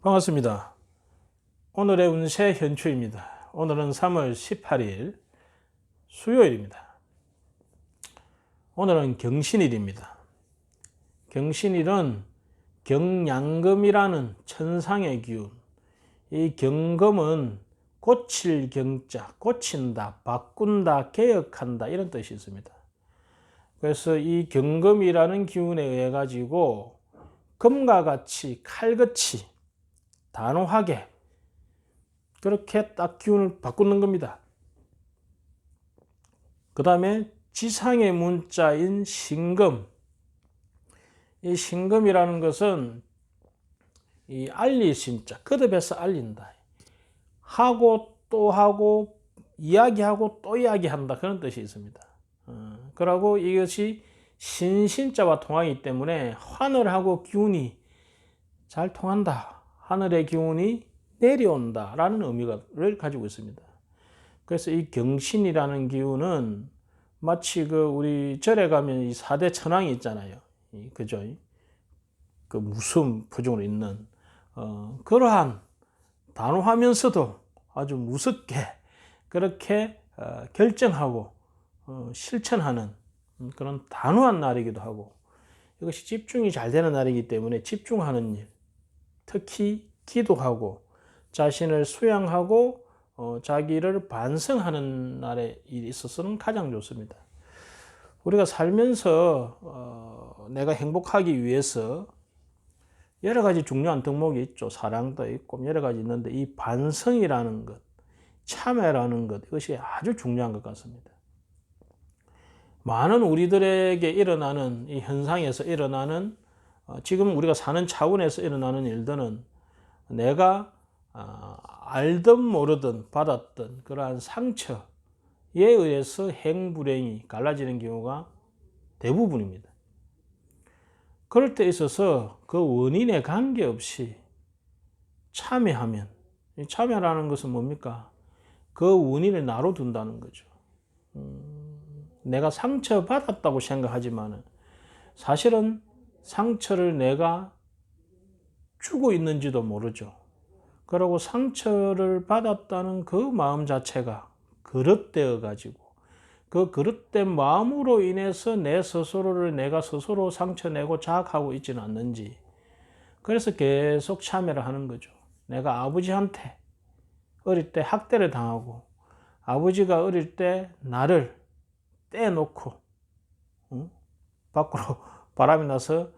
반갑습니다. 오늘의 운세 현추입니다. 오늘은 3월 18일 수요일입니다. 오늘은 경신일입니다. 경신일은 경양금이라는 천상의 기운. 이 경금은 고칠 경자, 고친다, 바꾼다, 개혁한다 이런 뜻이 있습니다. 그래서 이 경금이라는 기운에 의해 가지고 금과 같이 칼같이 단호하게 그렇게 딱 기운을 바꾸는 겁니다. 그 다음에 지상의 문자인 신금. 이 신금이라는 것은 이 알릴 신자, 거듭해서 알린다. 하고 또 하고 이야기하고 또 이야기한다 그런 뜻이 있습니다. 어, 그러고 이것이 신신자와 통하기 때문에 하늘하고 기운이 잘 통한다. 하늘의 기운이 내려온다라는 의미를 가지고 있습니다. 그래서 이 경신이라는 기운은 마치 그 우리 절에 가면 이 4대 천왕이 있잖아요. 그죠? 그 무슨 표정으로 있는 어, 그러한 단호하면서도 아주 무섭게 그렇게 어, 결정하고 어, 실천하는 그런 단호한 날이기도 하고 이것이 집중이 잘 되는 날이기 때문에 집중하는 일, 특히 기도하고 자신을 수양하고 어, 자기를 반성하는 날에 있어서는 가장 좋습니다. 우리가 살면서 어, 내가 행복하기 위해서 여러 가지 중요한 덕목이 있죠. 사랑도 있고 여러 가지 있는데 이 반성이라는 것, 참회라는 것 이것이 아주 중요한 것 같습니다. 많은 우리들에게 일어나는 이 현상에서 일어나는 어, 지금 우리가 사는 차원에서 일어나는 일들은 내가 어, 알든 모르든 받았던 그러한 상처에 의해서 행불행이 갈라지는 경우가 대부분입니다. 그럴 때 있어서 그 원인에 관계없이 참여하면 참여라는 것은 뭡니까? 그 원인을 나로 둔다는 거죠. 음, 내가 상처 받았다고 생각하지만 사실은 상처를 내가 주고 있는지도 모르죠. 그리고 상처를 받았다는 그 마음 자체가 그릇되어 가지고 그 그릇된 마음으로 인해서 내 스스로를 내가 스스로 상처내고 자학하고 있지는 않는지 그래서 계속 참여를 하는 거죠. 내가 아버지한테 어릴 때 학대를 당하고 아버지가 어릴 때 나를 떼놓고 응? 밖으로 바람이 나서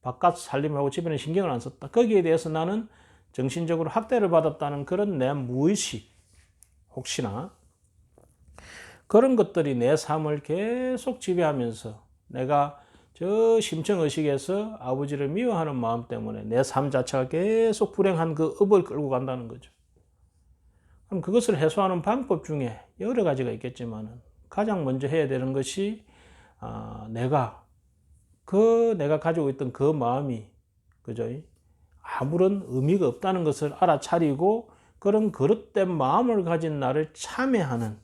바깥 살림하고 집에는 신경을 안 썼다. 거기에 대해서 나는 정신적으로 학대를 받았다는 그런 내 무의식 혹시나 그런 것들이 내 삶을 계속 지배하면서 내가 저 심청의식에서 아버지를 미워하는 마음 때문에 내 삶 자체가 계속 불행한 그 업을 끌고 간다는 거죠. 그럼 그것을 해소하는 방법 중에 여러 가지가 있겠지만 가장 먼저 해야 되는 것이 아, 내가 그 내가 가지고 있던 그 마음이 그죠? 아무런 의미가 없다는 것을 알아차리고 그런 그릇된 마음을 가진 나를 참회하는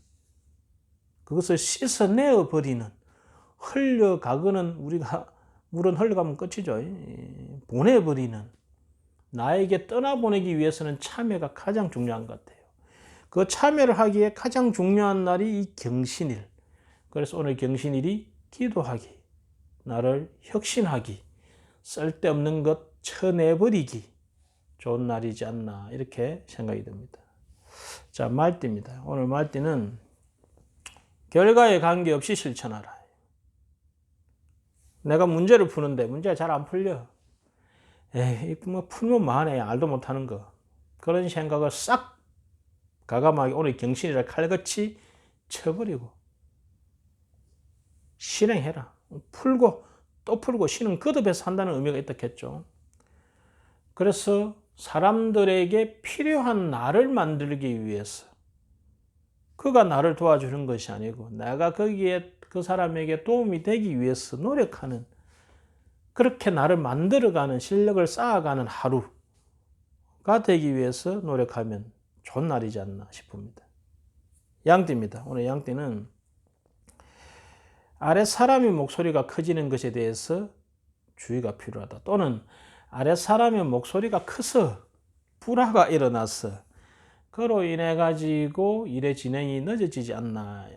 그것을 씻어내어 버리는 흘려가거는 우리가 물은 흘러가면 끝이죠. 보내버리는 나에게 떠나보내기 위해서는 참회가 가장 중요한 것 같아요. 그 참회를 하기에 가장 중요한 날이 이 경신일. 그래서 오늘 경신일이 기도하기, 나를 혁신하기, 쓸데없는 것 쳐내버리기 좋은 날이지 않나 이렇게 생각이 듭니다. 자 말띠입니다. 오늘 말띠는 결과에 관계없이 실천하라. 내가 문제를 푸는데 문제가 잘 안 풀려. 에이, 뭐 풀면 뭐하네. 알도 못하는 거. 그런 생각을 싹 가감하게 오늘 경신이라 칼같이 쳐버리고 실행해라. 풀고 또 풀고 쉬는 거듭해서 한다는 의미가 있다 했죠. 그래서 사람들에게 필요한 나를 만들기 위해서 그가 나를 도와주는 것이 아니고 내가 거기에 그 사람에게 도움이 되기 위해서 노력하는 그렇게 나를 만들어가는 실력을 쌓아가는 하루가 되기 위해서 노력하면 좋은 날이지 않나 싶습니다. 양띠입니다. 오늘 양띠는 아래 사람의 목소리가 커지는 것에 대해서 주의가 필요하다. 또는 아래 사람의 목소리가 커서 불화가 일어났어. 그로 인해 가지고 일의 진행이 늦어지지 않나.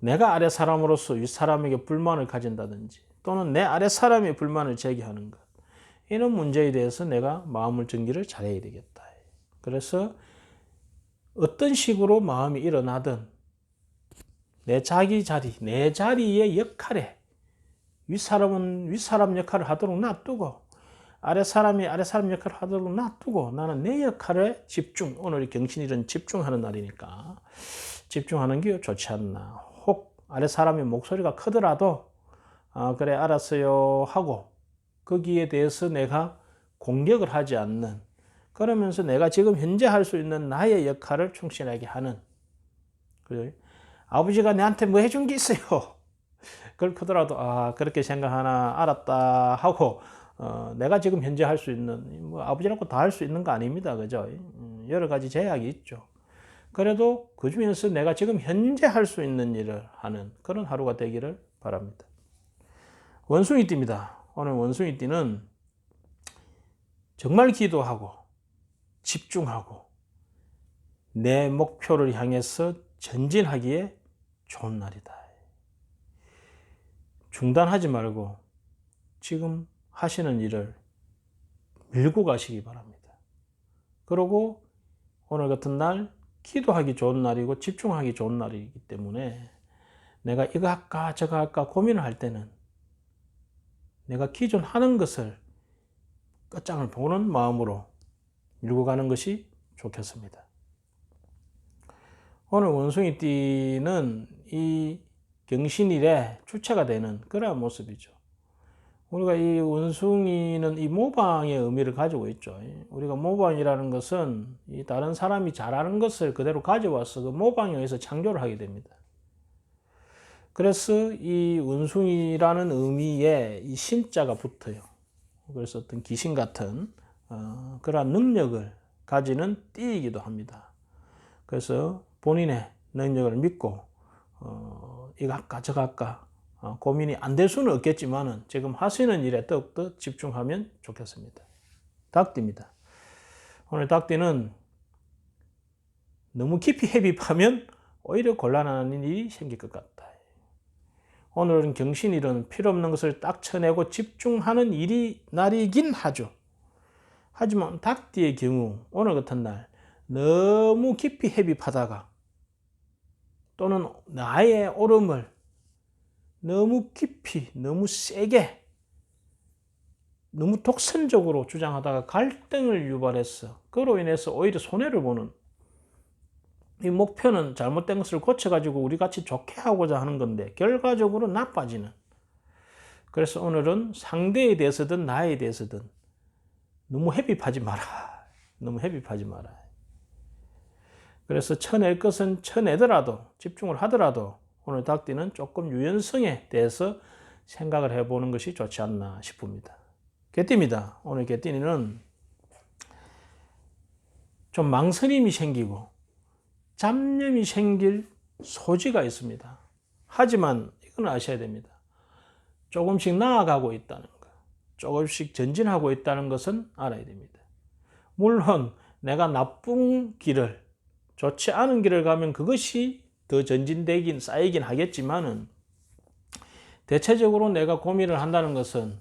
내가 아래 사람으로서 윗 사람에게 불만을 가진다든지 또는 내 아래 사람이 불만을 제기하는 것. 이런 문제에 대해서 내가 마음을 정리를 잘해야 되겠다. 그래서 어떤 식으로 마음이 일어나든 내 자기 자리, 내 자리의 역할에 윗사람은 윗사람 역할을 하도록 놔두고 아랫사람이 아랫사람 역할을 하도록 놔두고 나는 내 역할에 집중, 오늘 경신일은 집중하는 날이니까 집중하는 게 좋지 않나. 혹 아랫사람의 목소리가 크더라도 아, 그래 알았어요 하고 거기에 대해서 내가 공격을 하지 않는 그러면서 내가 지금 현재 할 수 있는 나의 역할을 충실하게 하는 그래. 아버지가 내한테 뭐 해준 게 있어요. 그걸 크더라도 아 그렇게 생각하나 알았다 하고 어, 내가 지금 현재 할 수 있는 뭐 아버지라고 다 할 수 있는 거 아닙니다. 그죠? 음, 여러 가지 제약이 있죠. 그래도 그 중에서 내가 지금 현재 할 수 있는 일을 하는 그런 하루가 되기를 바랍니다. 원숭이띠입니다. 오늘 원숭이띠는 정말 기도하고 집중하고 내 목표를 향해서 전진하기에 좋은 날이다. 중단하지 말고 지금 하시는 일을 밀고 가시기 바랍니다. 그리고 오늘 같은 날 기도하기 좋은 날이고 집중하기 좋은 날이기 때문에 내가 이거 할까 저거 할까 고민을 할 때는 내가 기존 하는 것을 끝장을 보는 마음으로 밀고 가는 것이 좋겠습니다. 오늘 원숭이띠는 이 경신일에 주체가 되는 그러한 모습이죠. 우리가 이 원숭이는 이 모방의 의미를 가지고 있죠. 우리가 모방이라는 것은 이 다른 사람이 잘하는 것을 그대로 가져와서 그 모방에 의해서 창조를 하게 됩니다. 그래서 이 원숭이라는 의미에 이 신자가 붙어요. 그래서 어떤 귀신 같은 어, 그러한 능력을 가지는 띠이기도 합니다. 그래서 본인의 능력을 믿고 어, 이거 할까 저거 할까 어, 고민이 안 될 수는 없겠지만은 지금 하시는 일에 더욱더 집중하면 좋겠습니다. 닭띠입니다. 오늘 닭띠는 너무 깊이 헤비하면 오히려 곤란한 일이 생길 것 같다. 오늘은 경신일은 필요 없는 것을 딱 쳐내고 집중하는 일이 날이긴 하죠. 하지만 닭띠의 경우 오늘 같은 날 너무 깊이 헤비하다가 또는 나의 오름을 너무 깊이, 너무 세게, 너무 독선적으로 주장하다가 갈등을 유발했어. 그로 인해서 오히려 손해를 보는 이 목표는 잘못된 것을 고쳐가지고 우리 같이 좋게 하고자 하는 건데 결과적으로 나빠지는. 그래서 오늘은 상대에 대해서든 나에 대해서든 너무 헤비하지 마라. 너무 헤비하지 마라. 그래서 쳐낼 것은 쳐내더라도 집중을 하더라도 오늘 닭띠는 조금 유연성에 대해서 생각을 해보는 것이 좋지 않나 싶습니다. 개띠입니다. 오늘 개띠는 좀 망설임이 생기고 잡념이 생길 소지가 있습니다. 하지만 이건 아셔야 됩니다. 조금씩 나아가고 있다는 것, 조금씩 전진하고 있다는 것은 알아야 됩니다. 물론 내가 나쁜 길을, 좋지 않은 길을 가면 그것이 더 전진되긴 쌓이긴 하겠지만은 대체적으로 내가 고민을 한다는 것은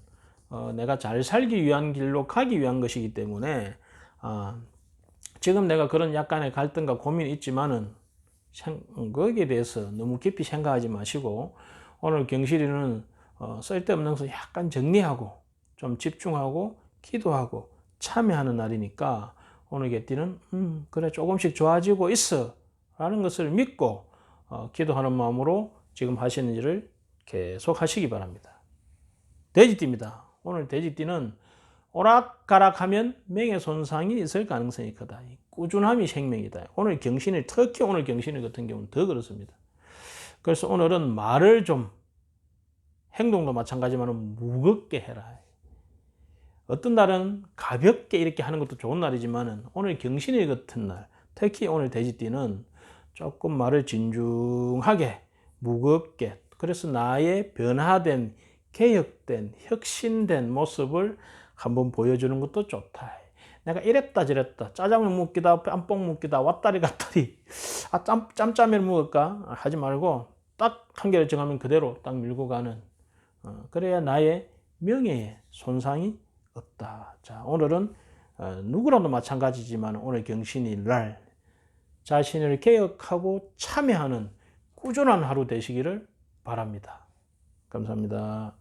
어, 내가 잘 살기 위한 길로 가기 위한 것이기 때문에 어, 지금 내가 그런 약간의 갈등과 고민이 있지만은 거기에 대해서 너무 깊이 생각하지 마시고 오늘 경실이는 어, 쓸데없는 것을 약간 정리하고 좀 집중하고 기도하고 참여하는 날이니까 오늘 개띠는 음, 그래 조금씩 좋아지고 있어 라는 것을 믿고 어, 기도하는 마음으로 지금 하시는 일을 계속 하시기 바랍니다. 돼지띠입니다. 오늘 돼지띠는 오락가락하면 명예 손상이 있을 가능성이 크다. 꾸준함이 생명이다. 오늘 경신일, 특히 오늘 경신일 같은 경우는 더 그렇습니다. 그래서 오늘은 말을 좀 행동도 마찬가지만 무겁게 해라. 어떤 날은 가볍게 이렇게 하는 것도 좋은 날이지만 오늘 경신일 같은 날, 특히 오늘 돼지띠는 조금 말을 진중하게 무겁게 그래서 나의 변화된 개혁된 혁신된 모습을 한번 보여주는 것도 좋다. 내가 이랬다 저랬다 짜장면 먹기다 짬뽕 먹기다 왔다리 갔다리 아 짬, 짬짜면 먹을까 하지 말고 딱 한결 정하면 그대로 딱 밀고 가는 어, 그래야 나의 명예에 손상이 없다. 자 오늘은 어, 누구라도 마찬가지지만 오늘 경신일 날 자신을 개혁하고 참여하는 꾸준한 하루 되시기를 바랍니다. 감사합니다.